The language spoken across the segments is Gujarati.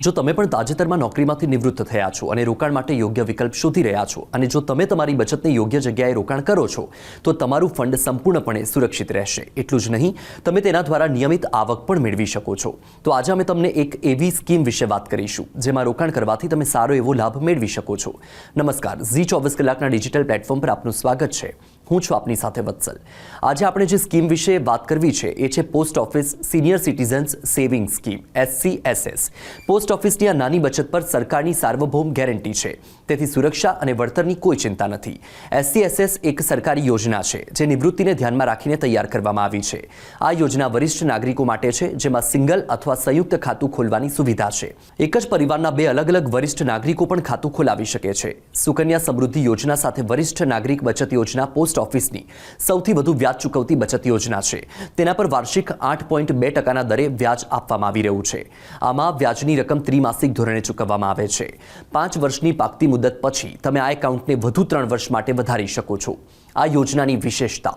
જો તમે પણ તાજેતરમાં નોકરીમાંથી નિવૃત્ત થયા છો અને રોકાણ માટે યોગ્ય વિકલ્પ શોધી રહ્યા છો અને જો તમે તમારી બચતને યોગ્ય જગ્યાએ રોકાણ કરો છો, તો તમારું ફંડ સંપૂર્ણપણે સુરક્ષિત રહેશે. એટલું જ નહીં, તમે તેના દ્વારા નિયમિત આવક પણ મેળવી શકો છો. તો આજે અમે તમને એક એવી સ્કીમ વિશે વાત કરીશું, જેમાં રોકાણ કરવાથી તમે સારો એવો લાભ મેળવી શકો છો. નમસ્કાર, ઝી ચોવીસ કલાકના ડિજિટલ પ્લેટફોર્મ પર આપનું સ્વાગત છે. હું છું આપની સાથે વત્સલ. આજે આપણે જે સ્કીમ વિશે વાત કરવી છે, એ છે post office senior citizens saving scheme SCSS post ઓફિસની આ નાની બચત પર સરકારની સાર્વભૌમ ગેરંટી છે. તેથી સુરક્ષા અને વળતરની કોઈ ચિંતા નથી. એસસીએસએસ એક સરકારી યોજના છે, જે નિવૃત્તિને ધ્યાનમાં રાખીને તૈયાર કરવામાં આવી છે. આ યોજના વરિષ્ઠ નાગરિકો માટે છે, જેમાં સિંગલ અથવા સંયુક્ત ખાતું ખોલવાની સુવિધા છે. એક જ પરિવારના બે અલગ અલગ વરિષ્ઠ નાગરિકો પણ ખાતું ખોલાવી શકે છે. સુકન્યા સમૃદ્ધિ યોજના સાથે વરિષ્ઠ નાગરિક બચત યોજના પોસ્ટ ઓફિસની સૌથી વધુ વ્યાજ ચૂકવતી બચત યોજના છે. તેના પર વાર્ષિક આઠ પોઈન્ટ બે ટકાના દરે વ્યાજ આપવામાં આવી રહ્યું છે. આમાં વ્યાજની રકમ ત્રિમાસિક ધોરણે ચૂકવવામાં આવે છે. પાંચ વર્ષની પાકતી મુદત પછી તમે આ એકાઉન્ટને વધુ ત્રણ વર્ષ માટે વધારી શકો છો. આ યોજનાની વિશેષતા.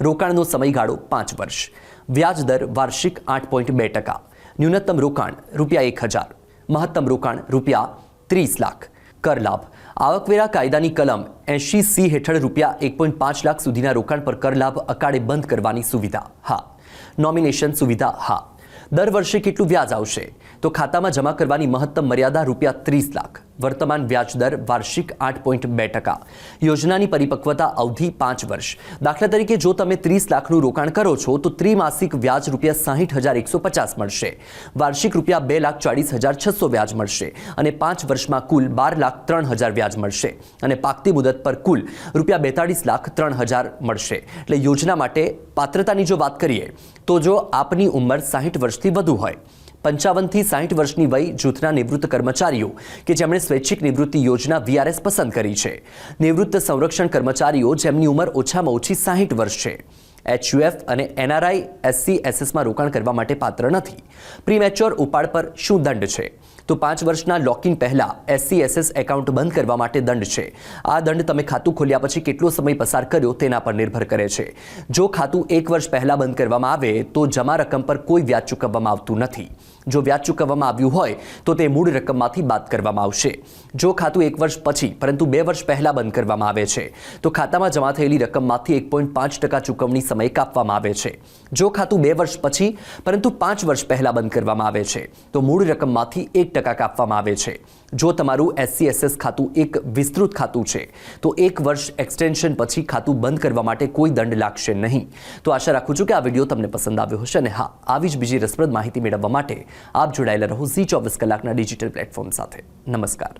રોકાણનો સમયગાળો પાંચ વર્ષ. વ્યાજ દર વાર્ષિક આઠ પોઈન્ટ બે ટકા. ન્યૂનતમ રોકાણ રૂપિયા એક હજાર. મહત્તમ રોકાણ રૂપિયા ત્રીસ લાખ. કર લાભ. આવકવેરા કાયદાની કલમ એંશી સી હેઠળ રૂપિયા એક પોઈન્ટ પાંચ લાખ સુધીના રોકાણ પર કર લાભ અકાળે બંધ કરવાની સુવિધા. હા. નોમિનેશન સુવિધા, હા. દર વર્ષે કેટલું વ્યાજ આવશે? તો ખાતામાં જમા કરવાની મહત્તમ મર્યાદા રૂપિયા ત્રીસ લાખ. વર્તમાન વ્યાજદર વાર્ષિક આઠ પોઈન્ટ બે ટકા. યોજનાની પરિપક્વતા અવધિ પાંચ વર્ષ. દાખલા તરીકે જો તમે ત્રીસ લાખનું રોકાણ કરો છો, તો ત્રિમાસિક વ્યાજ રૂપિયા સાહીઠ હજાર એકસો પચાસ મળશે. વાર્ષિક રૂપિયા બે લાખ ચાળીસ હજાર છસો વ્યાજ મળશે અને પાંચ વર્ષમાં કુલ બાર લાખ ત્રણ હજાર વ્યાજ મળશે. અને પાકતી મુદત પર કુલ રૂપિયા બેતાળીસ લાખ ત્રણ હજાર મળશે. એટલે યોજના માટે પાત્રતાની જો વાત કરીએ, તો જો આપની ઉંમર સાહીઠ વર્ષથી વધુ હોય પંચાવનથી સાહીઠ વર્ષની વય જૂથના નિવૃત્ત કર્મચારીઓ કે જેમણે સ્વૈચ્છિક નિવૃત્તિ યોજના વીઆરએસ પસંદ કરી છે. નિવૃત્ત સંરક્ષણ કર્મચારીઓ જેમની ઉંમર ઓછામાં ઓછી સાહીઠ વર્ષ છે. એચયુએફ અને એનઆરઆઈ, એસસી, એસએસમાં રોકાણ કરવા માટે પાત્ર નથી. પ્રીમેચ્યોર ઉપાડ પર શું દંડ છે? તો પાંચ વર્ષના લોકિંગ પહેલા એસસી, એસએસ એકાઉન્ટ બંધ કરવા માટે દંડ છે. આ દંડ તમે ખાતું ખોલ્યા પછી કેટલો સમય પસાર કર્યો તેના પર નિર્ભર કરે છે. જો ખાતું એક વર્ષ પહેલા બંધ કરવામાં આવે તો જમા રકમ પર કોઈ વ્યાજ ચૂકવવામાં આવતું નથી. જો વ્યાજ ચૂકવવામાં આવ્યું હોય તો તે મૂળ રકમમાંથી બાદ કરવામાં આવશે. જો ખાતું એક વર્ષ પછી, પરંતુ બે વર્ષ પહેલાં બંધ કરવામાં આવે છે, તો ખાતામાં જમા થયેલી રકમમાંથી એક પોઈન્ટ પાંચ ટકા ચૂકવણી સમય કાપવામાં આવે છે. જો ખાતું બે વર્ષ પછી, પરંતુ પાંચ વર્ષ પહેલાં બંધ કરવામાં આવે છે, તો મૂળ રકમમાંથી એક ટકા કાપવામાં આવે છે. જો તમારું એસસીએસએસ ખાતું એક વિસ્તૃત ખાતું છે, તો એક વર્ષ એક્સટેન્શન પછી ખાતું બંધ કરવા માટે કોઈ દંડ લાગશે નહીં. તો આશા રાખું છું કે આ વીડિયો તમને પસંદ આવ્યો હશે અને હા, આવી જ બીજી રસપ્રદ માહિતી મેળવવા માટે આપ જોડાયેલા રહો ઝી ચોવીસ કલાકના ડિજિટલ પ્લેટફોર્મ સાથે. નમસ્કાર.